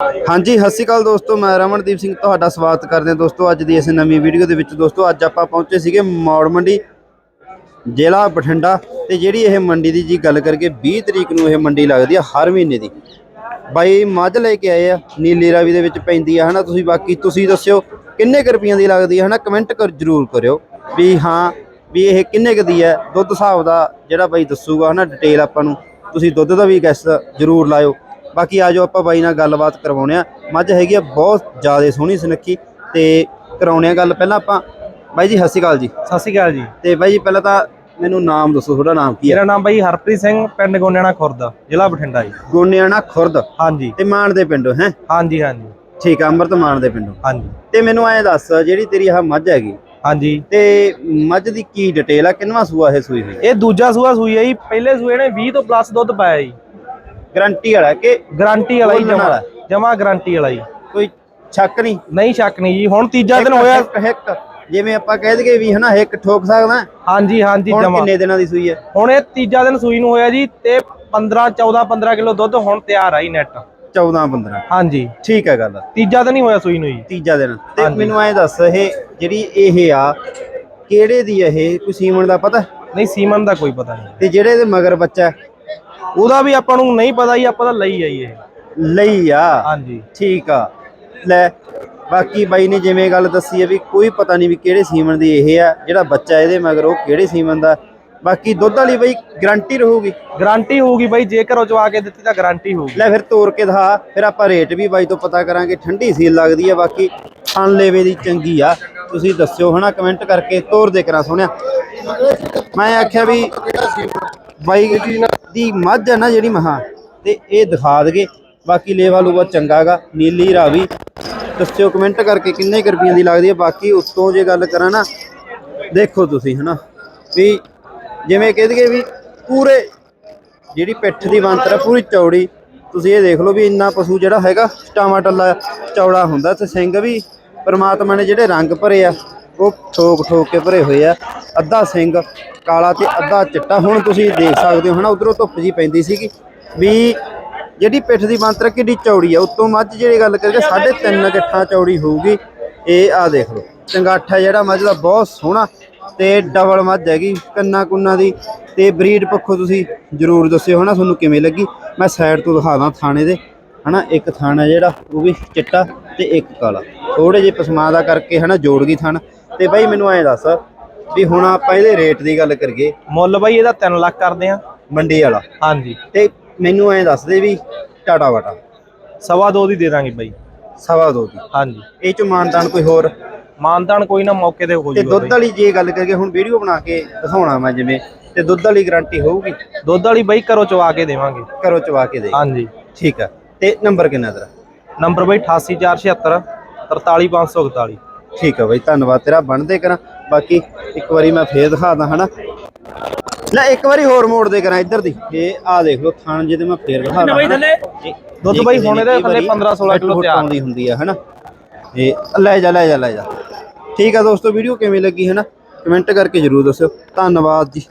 ਹਾਂਜੀ, ਸਤਿ ਸ਼੍ਰੀ ਅਕਾਲ ਦੋਸਤੋ, ਮੈਂ ਰਮਨਦੀਪ ਸਿੰਘ ਤੁਹਾਡਾ ਸਵਾਗਤ ਕਰਦੇ ਹਾਂ ਦੋਸਤੋ ਅੱਜ ਦੀ ਇਸ ਨਵੀਂ ਵੀਡੀਓ ਦੇ ਵਿੱਚ। ਦੋਸਤੋ, ਅੱਜ ਆਪਾਂ ਪਹੁੰਚੇ ਸੀਗੇ ਮੌੜ ਮੰਡੀ, ਜ਼ਿਲ੍ਹਾ ਬਠਿੰਡਾ ਤੇ ਜਿਹੜੀ ਇਹ ਮੰਡੀ ਦੀ ਜੀ ਗੱਲ ਕਰਕੇ 20 ਤਰੀਕ ਨੂੰ ਇਹ ਮੰਡੀ ਲੱਗਦੀ ਆ ਹਰ ਮਹੀਨੇ ਦੀ। ਬਾਈ, ਮੱਝ ਲੈ ਕੇ ਆਏ ਆ, ਨੀਲੀ ਰਾਵੀ ਦੇ ਵਿੱਚ ਪੈਂਦੀ ਆ, ਹਨਾ ਤੁਸੀਂ ਬਾਕੀ ਤੁਸੀਂ ਦੱਸਿਓ, ਕਿੰਨੇ ਕੁ ਰੁਪਈਆਂ ਦੀ ਲੱਗਦੀ ਆ, ਹਨਾ ਕਮੈਂਟ ਕਰ ਜਰੂਰ ਕਰਿਓ ਵੀ ਹਾਂ, ਵੀ ਇਹ ਕਿੰਨੇ ਕੁ ਦੀ ਹੈ ਦੁੱਧ ਹਿਸਾਬ ਦਾ ਜਿਹੜਾ ਬਾਈ ਦੱਸੂਗਾ, ਹਨਾ ਡਿਟੇਲ ਆਪਾਂ ਨੂੰ, ਤੁਸੀਂ ਦੁੱਧ ਦਾ ਵੀ ਗੈਸ ਜਰੂਰ ਲਾਇਓ। ਬਾਕੀ ਆਜੋ ਆਪਾਂ ਬਾਈ ਨਾਲ ਗੱਲਬਾਤ ਕਰਵਾਉਣੇ ਆ ਮੱਝ ਹੈਗੀ ਆ ਬਹੁਤ ਜ਼ਿਆਦਾ ਸੋਹਣੀ ਸੁਨੱਖੀ ਤੇ ਕਰਾਉਣੇ ਆ ਗੱਲ। ਪਹਿਲਾਂ ਆਪਾਂ ਬਾਈ ਜੀ ਸਤਿ ਸ਼੍ਰੀ ਅਕਾਲ ਜੀ। ਸਤਿ ਸ਼੍ਰੀ ਅਕਾਲ ਜੀ। ਤੇ ਬਾਈ ਜੀ ਪਹਿਲਾਂ ਤਾਂ ਮੈਨੂੰ ਨਾਮ ਦੱਸੋ ਤੁਹਾਡਾ ਨਾਮ ਕੀ ਹੈ? ਮੇਰਾ ਨਾਮ ਬਾਈ ਹਰਪ੍ਰੀਤ ਸਿੰਘ ਪਿੰਡ ਗੋਨਿਆਣਾ ਖੁਰਦ ਜ਼ਿਲ੍ਹਾ ਬਠਿੰਡਾ ਜੀ। ਗੋਨਿਆਣਾ ਖੁਰਦ ਹਾਂਜੀ। ਤੇ ਮਾਨ ਦੇ ਪਿੰਡੋਂ ਹੈ? ਹਾਂਜੀ ਹਾਂਜੀ। ਠੀਕ ਆ ਅੰਮ੍ਰਿਤ ਮਾਨ ਦੇ ਪਿੰਡੋਂ। ਹਾਂਜੀ। ਤੇ ਮੈਨੂੰ ਐਂ ਦੱਸ ਜਿਹੜੀ ਤੇਰੀ ਆਹ ਮੱਝ ਹੈਗੀ ਹਾਂਜੀ। ਤੇ ਮੱਝ ਦੀ ਕੀ ਡਿਟੇਲ ਆ? ਕਿੰਨਵਾ ਸੂਆ ਇਹ ਸੂਈ ਹੋਈ? ਇਹ ਦੂਜਾ ਸੂਆ ਸੂਈ ਹੈ ਜੀ। ਪਹਿਲੇ ਸੂਏ ਨੇ 20 ਤੋਂ ਪਲੱਸ ਦੁੱਧ ਪਾਇਆ ਜੀ। ਗਰੰਟੀ ਵਾਲਾ ਕਿ ਗਾਰੰਟੀ ਵਾਲਾ ਬੋਲਣ ਜਮਾ ਵਾਲਾ। ਜਮਾ ਗਾਰੰਟੀ ਵਾਲਾ ਜੀ। ਕੋਈ ਸ਼ੱਕ ਨਹੀਂ? ਨਹੀਂ ਸ਼ੱਕ ਨਹੀਂ ਜੀ ਹੁਣ ਤੀਜਾ ਦਿਨ ਹੋਇਆ। ਇੱਕ- ਇੱਕ ਜਿਵੇਂ ਆਪਾਂ ਕਹਿ ਦਈਏ ਵੀ ਹਨਾ ਇੱਕ ਠੋਕ ਸਕਦਾ। ਹਾਂਜੀ ਹਾਂਜੀ ਹੁਣ ਜਮਾ। ਕਿੰਨੇ ਦਿਨਾਂ ਦੀ ਸੂਈ ਹੈ? ਹੁਣ ਇਹ ਤੀਜਾ ਦਿਨ ਸੂਈ ਨੂੰ ਹੋਇਆ ਜੀ ਤੇ 15 14 15 ਕਿਲੋ ਦੁੱਧ ਹੁਣ ਤਿਆਰ ਆ ਜੀ ਨੈਟ 14 15 ਹਾਂਜੀ। ਠੀਕ ਹੈ ਗੱਲ ਤੀਜਾ ਦਿਨ ਹੀ ਹੋਇਆ ਸੂਈ ਨੂੰ ਜੀ। ਤੀਜਾ ਦਿਨ। ਤੇ ਹਾਂਜੀ। ਮੈਨੂੰ ਐਂ ਦੱਸ ਇਹ ਜਿਹੜੀ ਇਹ ਆ ਕਿਹੜੇ ਦੀ ਹੈ ਇਹ? ਕੋਈ ਸੀਮਨ ਦਾ ਪਤਾ? ਨਹੀਂ ਸੀਮਨ ਦਾ ਕੋਈ ਪਤਾ ਨਹੀਂ। ਤੇ ਜਿਹੜੇ ਦੇ ਮਗਰ ਬੱਚਾ ਉਹਦਾ ਵੀ ਆਪਾਂ ਨੂੰ ਨਹੀਂ ਪਤਾ ਜੀ ਆਪਾਂ ਤਾਂ ਲਈ ਆਈ ਇਹ। ਲਈ ਆ? ਹਾਂਜੀ। ਠੀਕ ਆ। ਲੈ ਬਾਕੀ ਬਾਈ ਨੇ ਜਿਵੇਂ ਗੱਲ ਦੱਸੀ ਹੈ ਵੀ ਕੋਈ ਪਤਾ ਨਹੀਂ ਵੀ ਕਿਹੜੇ ਸੀਮਨ ਦੀ ਇਹ ਆ ਜਿਹੜਾ ਬੱਚਾ ਇਹਦੇ ਮਗਰ ਉਹ ਕਿਹੜੇ ਸੀਮਨ ਦਾ। ਬਾਕੀ ਦੁੱਧ ਵਾਲੀ ਬਈ ਗਾਰੰਟੀ ਰਹੂਗੀ? ਗਾਰੰਟੀ ਹੋਊਗੀ ਬਾਈ ਜੇਕਰ ਉਹ ਚਵਾ ਕੇ ਦਿੱਤੀ ਤਾਂ ਗਾਰੰਟੀ ਹੋਊਗੀ। ਲੈ ਫਿਰ ਤੋੜ ਕੇ ਦਿਖਾ ਫਿਰ ਆਪਾਂ ਰੇਟ ਵੀ ਬਾਈ ਤੋਂ ਪਤਾ ਕਰਾਂਗੇ ਠੰਡੀ ਸੀਲ ਲੱਗਦੀ ਹੈ ਬਾਕੀ ਖਾਣ ਲੇਵੇ ਦੀ ਚੰਗੀ ਆ। ਤੁਸੀਂ ਦੱਸਿਓ ਹਨਾ ਕਮੈਂਟ ਕਰਕੇ ਤੋੜ ਦੇ ਕਰਾਂ ਸੋਹਣਿਆ। ਮੈਂ ਆਖਿਆ ਵੀ ਬਾਈ ਦੀ ਮੱਝ ਹੈ ਨਾ ਜਿਹੜੀ ਮਹਾ, ਤੇ ਇਹ ਦਿਖਾ ਦਗੇ। ਬਾਕੀ ਲੇਵਾ ਲੂਵਾ ਚੰਗਾਗਾ, ਨੀਲੀ ਰਾਵੀ। ਦੱਸਿਓ ਕਮੈਂਟ ਕਰਕੇ ਕਿੰਨੇ ਕੁ ਰੁਪਈਆਂ ਦੀ ਲੱਗਦੀ ਹੈ। ਬਾਕੀ ਉੱਤੋਂ ਜੇ ਗੱਲ ਕਰਾਂ ਨਾ, ਦੇਖੋ ਤੁਸੀਂ ਹਨਾ, ਵੀ ਜਿਵੇਂ ਕਹਿ ਦਈਏ ਵੀ ਪੂਰੇ ਜਿਹੜੀ ਪਿੱਠ ਦੀ ਬੰਤਰ ਹੈ ਪੂਰੀ ਚੌੜੀ। ਤੁਸੀਂ ਇਹ ਦੇਖ ਲਓ ਵੀ ਇੰਨਾ ਪਸ਼ੂ ਜਿਹੜਾ ਹੈਗਾ ਟਾਮਾ ਟੱਲਾ ਚੌੜਾ ਹੁੰਦਾ। ਤੇ ਸਿੰਘ ਵੀ ਪਰਮਾਤਮਾ ਨੇ ਜਿਹੜੇ ਰੰਗ ਭਰੇ ਆ, ਉਹ ਠੋਕ ਠੋਕ ਕੇ ਭਰੇ ਹੋਏ ਆ। ਅੱਧਾ ਸਿੰਘ, ਕਾਲਾ ਤੇ ਅੱਧਾ ਚਿੱਟਾ। ਹੁਣ ਤੁਸੀਂ ਦੇਖ ਸਕਦੇ ਹੋ, ਹਨਾ, ਉਧਰੋਂ ਧੁੱਪ ਜੀ ਪੈਂਦੀ ਸੀਗੀ ਵੀ ਜਿਹੜੀ ਪਿੱਠ ਦੀ ਬੰਤਰ ਕਿੱਡੀ ਚੌੜੀ ਆ, ਉੱਤੋਂ ਮੱਝ ਜਿਹੜੀ ਗੱਲ ਕਰਕੇ 3.5 ਗਿੱਠਾਂ ਚੌੜੀ ਹੋਊਗੀ। ਇਹ ਆ ਦੇਖ ਲਓ, ਚੰਗਾਠਾ ਜਿਹੜਾ ਮੱਝ ਦਾ ਬਹੁਤ ਸੋਹਣਾ ਤੇ ਡਬਲ ਮੱਝ ਹੈਗੀ, ਕੰਨਾ ਕੁੰਨਾ ਦੀ। ਤੇ ਬਰੀਡ ਪੱਖੋਂ ਤੁਸੀਂ ਜਰੂਰ ਦੱਸਿਓ, ਹਨਾ, ਤੁਹਾਨੂੰ ਕਿਵੇਂ ਲੱਗੀ? ਮੈਂ ਸਾਈਡ ਤੋਂ ਦਿਖਾਦਾ ਥਾਣੇ ਦੇ, ਹਨਾ, ਇੱਕ ਥਾਣਾ ਜਿਹੜਾ, ਉਹ ਵੀ ਚਿੱਟਾ ਤੇ ਇੱਕ ਕਾਲਾ। ਥੋੜੇ ਜਿਹੇ ਪਸਮਾ ਦਾ ਕਰਕੇ, ਹਨਾ, ਜੋੜ ਗਈ ਥਣ। ਤੇ ਬਾਈ, ਮੈਨੂੰ ਐਂ ਦੱਸ ਵੀ ਹੁਣ ਆਪਾਂ ਇਹਦੇ ਰੇਟ ਦੀ ਗੱਲ ਕਰੀਏ। ਮੁੱਲ ਬਾਈ ਇਹਦਾ 3 ਲੱਖ ਕਰਦੇ ਆ ਮੰਡੀ ਵਾਲਾ। ਹਾਂਜੀ। ਤੇ ਮੈਨੂੰ ਐਂ ਦੱਸ ਦੇ ਵੀ ਟਾਟਾ ਵਾਟਾ। ਸਵਾ ਦੋ ਦੀ ਦੇ ਦਾਂਗੇ ਬਾਈ। ਸਵਾ ਦੋ ਦੀ। ਹਾਂਜੀ। ਇਹ ਚ ਮਾਨਤਾਨ ਕੋਈ ਹੋਰ? ਮਾਨਤਾਨ ਕੋਈ ਨਾ ਮੌਕੇ ਤੇ ਹੋ ਤੇ ਜੂਗਾ ਦੁੱਧ ਵਾਲੀ ਜੇ ਗੱਲ ਕਰੀਏ ਹੁਣ ਵੀਡੀਓ ਬਣਾ ਕੇ ਦਿਖਾਉਣਾ ਮੈਂ ਜਿਵੇਂ। ਤੇ ਦੁੱਧ ਵਾਲੀ ਗਾਰੰਟੀ ਹੋਊਗੀ? ਦੁੱਧ ਵਾਲੀ ਬਾਈ ਘਰੋਂ ਚਵਾ ਕੇ ਦੇਵਾਂਗੇ। ਕਰੋ ਚਵਾ ਕੇ ਦੇ। ਹਾਂਜੀ। ਠੀਕ ਆ। ਤੇ ਨੰਬਰ ਕਿੰਨਾ ਤੇਰਾ? ਨੰਬਰ ਬਾਈ 88476 43541 ਠੀਕ ਆ ਬਾਈ ਧੰਨਵਾਦ ਤੇਰਾ ਬਣਦੇ ਕਰਾਂ। ਬਾਕੀ ਇੱਕ ਵਾਰੀ ਮੈਂ ਫੇਰ ਦਿਖਾਦਾ ਹਨਾ? ਲੈ ਇੱਕ ਵਾਰੀ ਹੋਰ ਮੋੜ ਦੇ ਕਰਾਂ ਇੱਧਰ ਦੀ। ਇਹ ਆ ਦੇਖ ਲਓ ਥਾਣ ਜਿਹਦੇ ਮੈਂ ਫੇਰ ਦਿਖਾਦਾ। ਦੁੱਧ ਬਾਈ ਹੁਣ ਇਹਦੇ ਥੱਲੇ 15 16 ਕਿਲੋ ਤਿਆਰ। ਆਉਂਦੀ ਹੁੰਦੀ ਆ ਹਨਾ? ਇਹ ਲੈ ਜਾ ਲੈ ਜਾ ਲੈ ਜਾ। ਠੀਕ ਆ ਦੋਸਤੋ ਵੀਡੀਓ ਕਿਵੇਂ ਲੱਗੀ ਹਨਾ? ਕਮੈਂਟ ਕਰਕੇ ਜਰੂਰ ਦੱਸਿਓ। ਧੰਨਵਾਦ ਜੀ।